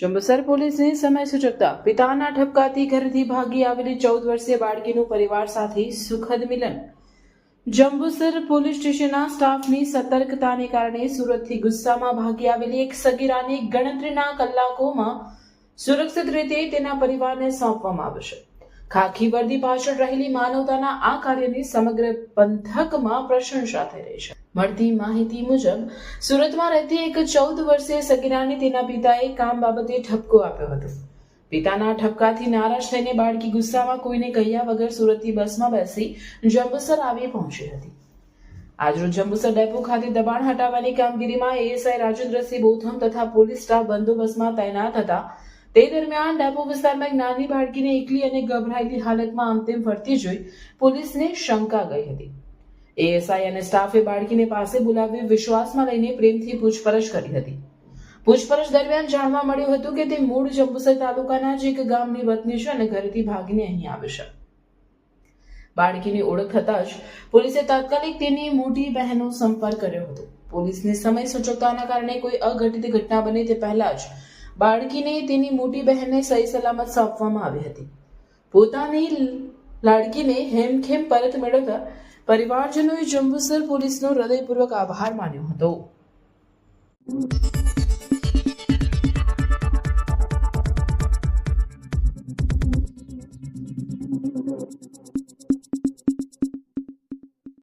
જંબુસર પોલીસની સમય સૂચકતા પિતાના ઠપકાથી ઘરેથી ભાગી આવેલી ચૌદ વર્ષીય બાળકીનું પરિવાર સાથે સુખદ મિલન. જંબુસર પોલીસ સ્ટેશનના સ્ટાફની સતર્કતાને કારણે સુરતથી ગુસ્સામાં ભાગી આવેલી એક સગીરાની ગણતરીના કલાકોમાં સુરક્ષિત રીતે તેના પરિવારને સોંપવામાં આવશે ખાખી વર્દી પાછળ રહેલી માનવતાના આ કાર્યની સમગ્ર પંથકમાં પ્રશંસા થઈ રહી છે. મળતી માહિતી મુજબ, સુરતમાં રહેતી એક ચૌદ વર્ષીય સગીરાને તેના પિતાએ કામ બાબતે ઠપકો આપ્યો હતો. પિતાના ઠપકાથી નારાજ થઈને બાળકી ગુસ્સામાં કોઈને કહ્યા વગર સુરતથી બસમાં બેસી જંબુસર આવી પહોંચી હતી. આજરોજ જંબુસર ડેપો ખાતે દબાણ હટાવવાની કામગીરીમાં એએસઆઈ રાજેન્દ્રસિંહ બોથમ તથા પોલીસ સ્ટાફ બંદોબસ્તમાં તૈનાત હતા. તે દરમિયાન ડેપો વિસ્તારમાં એક નાની બાળકીને એકલી અને ગભરાયેલી હાલતમાં આમતેમ ફરતી જોઈ પોલીસને શંકા ગઈ હતી. એએસઆઈ અને સ્ટાફે બાળકીને પાસે બોલાવી વિશ્વાસમાં લઈને પ્રેમથી પૂછપરછ કરી હતી. પૂછપરછ દરમિયાન જાણવા મળ્યું હતું કે તે મૂળ જંબુસર તાલુકાના જ એક ગામની વતની છે અને ઘરેથી ભાગીને અહીં આવે છે. બાળકીની ઓળખ થતાં જ પોલીસે તાત્કાલિક તેની મોટી બહેનનો સંપર્ક કર્યો હતો. પોલીસની સમય સૂચકતાના કારણે કોઈ અઘટિત ઘટના બને તે પહેલા જ બાળકીને તેની મોટી બહેનને સહી સલામત સોંપવામાં આવી હતી. પોતાની લાડકીને હેમખેમ પરત મેળવતા પરિવારજનોએ જંબુસર પોલીસનો હૃદયપૂર્વક આભાર માન્યો હતો.